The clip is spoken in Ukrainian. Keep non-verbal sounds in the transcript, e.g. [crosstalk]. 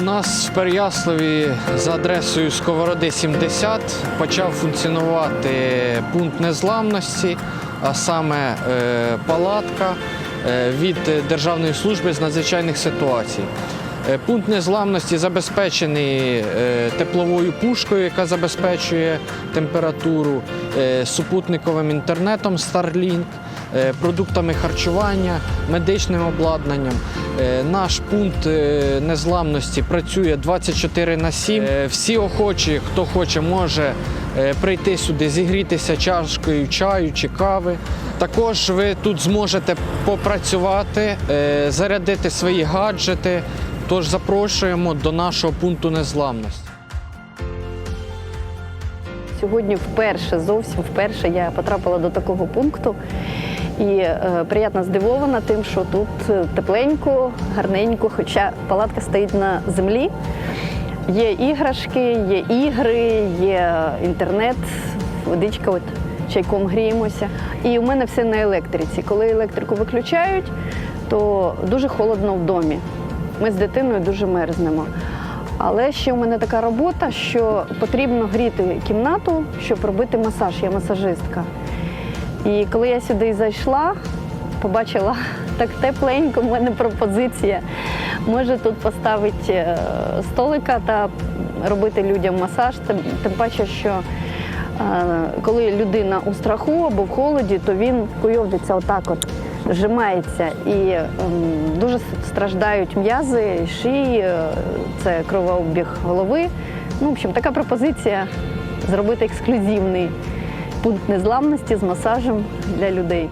У нас в Переяславі за адресою Сковороди 70 почав функціонувати пункт незламності, а саме е, палатка е, від Державної служби з надзвичайних ситуацій. Е, Пункт незламності забезпечений е, тепловою пушкою, яка забезпечує температуру, е, супутниковим інтернетом Starlink, продуктами харчування, медичним обладнанням. Наш пункт незламності працює 24 на 7. Е, Всі охочі, хто хоче, може прийти сюди, зігрітися чашкою чаю чи кави. Також ви тут зможете попрацювати, зарядити свої гаджети. Тож запрошуємо до нашого пункту незламності. Сьогодні вперше, зовсім вперше я потрапила до такого пункту і е, приємно здивована тим, що тут е, тепленько, гарненько, хоча палатка стоїть на землі. Є іграшки, є ігри, є інтернет, водичка, от чайком гріємося. І у мене все на електриці. Коли електрику виключають, то дуже холодно в домі. Ми з дитиною дуже мерзнемо. Але ще у мене така робота, що потрібно гріти кімнату, щоб робити масаж. Я масажистка. І коли я сюди зайшла, побачила [laughs] так тепленько, в мене пропозиція. Може тут поставити е, столика та робити людям масаж. Тим, паче, що е, коли людина у страху або в холоді, то він куйовдиться отак от. Зжимається і ем, дуже страждають м'язи, шиї, е, це кровообіг голови. Ну, в общем, така пропозиція зробити ексклюзивний пункт незламності з масажем для людей.